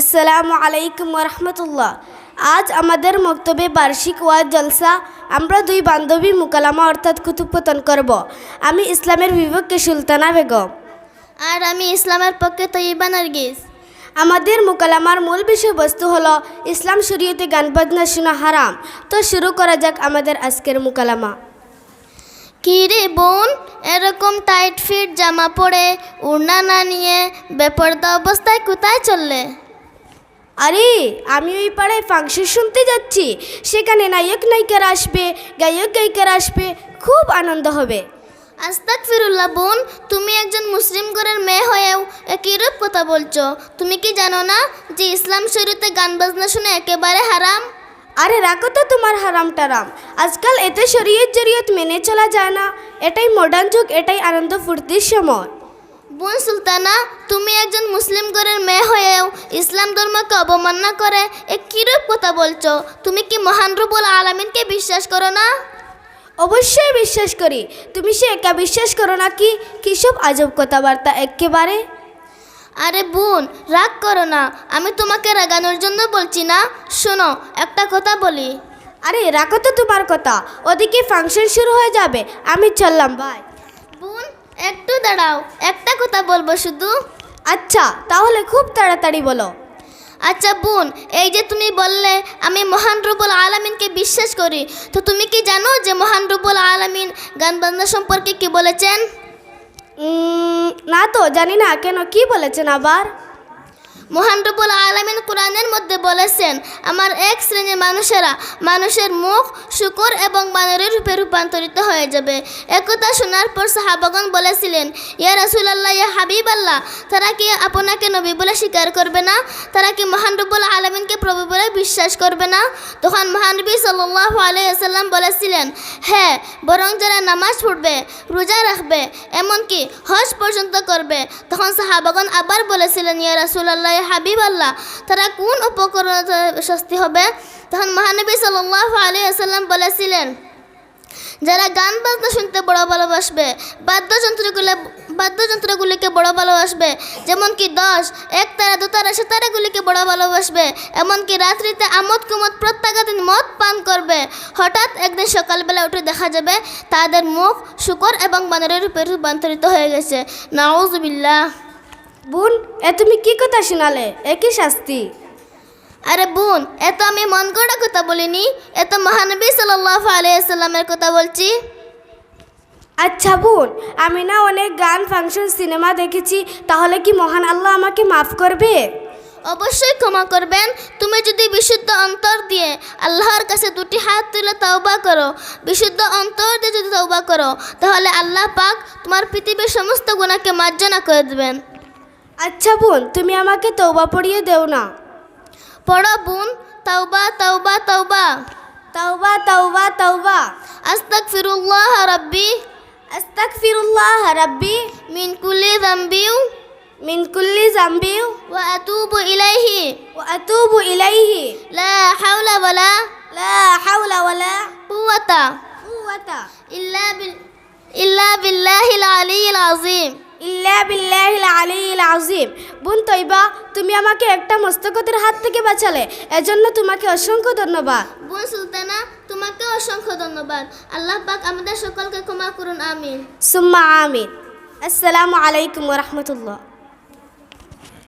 আসসালামু আলাইকুম রহমতুল্লাহ আজ আমাদের মক্তবে বার্ষিক ওয়াজ জলসা আমরা দুই বান্ধবী মুকালামা অর্থাৎ কুতুবপতন করব। আমি ইসলামের বিপক্ষে সুলতানা বেগম। আর আমি ইসলামের পক্ষে তৈবা নার্গিস। আমাদের মুকালামার মূল বিষয়বস্তু হলো ইসলাম শরীয়তে গান বাজনা শোনা হারাম। তো শুরু করা যাক আমাদের আজকের মুকালামা। কি রে বোন এরকম টাইট ফিট জামা পরে উড়না না নিয়ে বেপর্দা অবস্থায় কোথায় চললে? আরে আমি ওই পাড়ায় ফাংশন শুনতে যাচ্ছি। সেখানে নায়ক নায়িকারা আসবে গায়ক গায়িকারা আসবে খুব আনন্দ হবে। আস্তাক ফিরুল্লাহ বোন তুমি একজন মুসলিম ঘরের মেয়ে হয়েও একই রূপ কথা বলছো। তুমি কি জানো না যে ইসলাম শরীতে গান বাজনা শুনে একেবারে হারাম? আরে রাখো তো তোমার হারাম টারাম আজকাল এতে শরীয়ত জরিয়ত মেনে চলা যায় না। এটাই মডার্ন যুগ এটাই আনন্দ ফুর্তির সময়। বোন সুলতানা তুমি একজন মুসলিম ঘরের মেয়ে হয়েও ইসলাম ধর্মকে অবমাননা করে এ কিরূপ কথা বলছো? তুমি কি মহান রুবুল আলমিনকে বিশ্বাস করো না? অবশ্যই বিশ্বাস করি। তুমি সে একা বিশ্বাস করো না কি? কী সব আজব কথাবার্তা একেবারে? আরে বোন রাগ করো না। আমি তোমাকে রাগানোর জন্য বলছি না। শোনো একটা কথা বলি। আরে রাখো তো তোমার কথা। ওদিকে ফাংশন শুরু হয়ে যাবে। আমি চললাম ভাই বোন একটু দাঁড়াও। একটা কথা বলব শুধু। আচ্ছা তাহলে খুব তাড়াতাড়ি বলো। আচ্ছা বোন, এই যে তুমি বললে, আমি মহান রুবুল আলমিনকে বিশ্বাস করি, তো তুমি কি জানো যে মহান রুবুল আলমিন গান বাজনা সম্পর্কে কি বলেছেন? না তো, জানি না, কেন কি বলেছেন আবার? মহান রব্বুল আলমিন কোরআনের মধ্যে বলেছেন, আমার এক শ্রেণির মানুষেরা মানুষের মুখ, শুকর এবং বানরের রূপে রূপান্তরিত হয়ে যাবে। একথা শোনার পর সাহাবাগন বলেছিলেন, ইয়া রাসুলাল্লাহ, ইয়া হাবিব আল্লাহ তারা কি আপনাকে নবী বলে স্বীকার করবে না? তারা কি মহান রব্বুল আলমিনকে প্রভু বলে বিশ্বাস করবে না? তখন মহানবী সাল্লাহ আলাইসাল্লাম বলেছিলেন হ্যাঁ বরং যারা নামাজ পড়বে, রোজা রাখবে, এমনকি হজ পর্যন্ত করবে, তখন সাহাবাগন আবার বলেছিলেন, ইয়া রাসুলাল্লাহ হাবিব আল্লাহ তারা কোন উপকরণ শাস্তি হবে? তখন মহানবী সাল্লাহ আলী আসাল্লাম বলেছিলেন, যারা গান বাজনা শুনতে বড় ভালোবাসবে, বাদ্যযন্ত্রগুলো, বাদ্যযন্ত্রগুলিকে বড় ভালোবাসবে যেমন কি দশ এক তারা দু তারা সে তারাগুলিকে বড় ভালোবাসবে, এমনকি রাত্রিতে আমোদ কুমদ প্রত্যাঘাতীন মদ পান করবে। হঠাৎ একদিন সকালবেলা উঠে দেখা যাবে, তাদের মুখ শুকর এবং বানরের রূপে রূপান্তরিত হয়ে গেছে। নাউজবিল্লাহ। বোন এ তুমি কি কথা শোনালে? একই শাস্তি? আরে বোন এত আমি মন গড়া কথা বলিনি। এত মহানবী সাল্লাহ আলাইসাল্লামের কথা বলছি। আচ্ছা বোন আমি না অনেক গান ফাংশন সিনেমা দেখেছি। তাহলে কি মহান আল্লাহ আমাকে মাফ করবে? অবশ্যই ক্ষমা করবেন। তুমি যদি বিশুদ্ধ অন্তর দিয়ে আল্লাহর কাছে দুটি হাত তুলে তওবা করো বিশুদ্ধ অন্তর দিয়ে যদি তওবা করো তাহলে আল্লাহ পাক তোমার পৃথিবীর সমস্ত গুণাকে মার্জনা করে দেবেন। আচ্ছা বোন তুমি আমাকে তৌবা পড়িয়ে দেও না। পড়ো বোন তওবা তওবা তওবা। তৌবা তৌবা তৌবা আস্তাগফিরুল্লাহ রাব্বি। আস্তাগফিরুল্লাহ রাব্বি। মিন কুল্লি যামবিউ। মিন কুল্লি জামবি ওয়া আতুবু ইলাইহি। ওয়া আতুবু ইলাইহি। লা হাওলা ওয়ালা লা হাওলা ওয়ালা কুওয়াতা। কুওয়াতা। ইল্লা বিল ইল্লা বিল্লাহিল আলিয়্যিল আযীম। ইল্লা বিল্লাহিল আলিয়্যিল আযীম। বোন তৈবা তুমি আমাকে একটা মস্তকতের হাত থেকে বাঁচালে এজন্য তোমাকে অসংখ্য ধন্যবাদ। বোন সুলতানা তোমাকে অসংখ্য ধন্যবাদ। আল্লাহ পাক আমাদের সকলকে ক্ষমা করুন আমিন। সুম্মা আমিন। আসসালামু আলাইকুম রাহমাতুল্লাহ।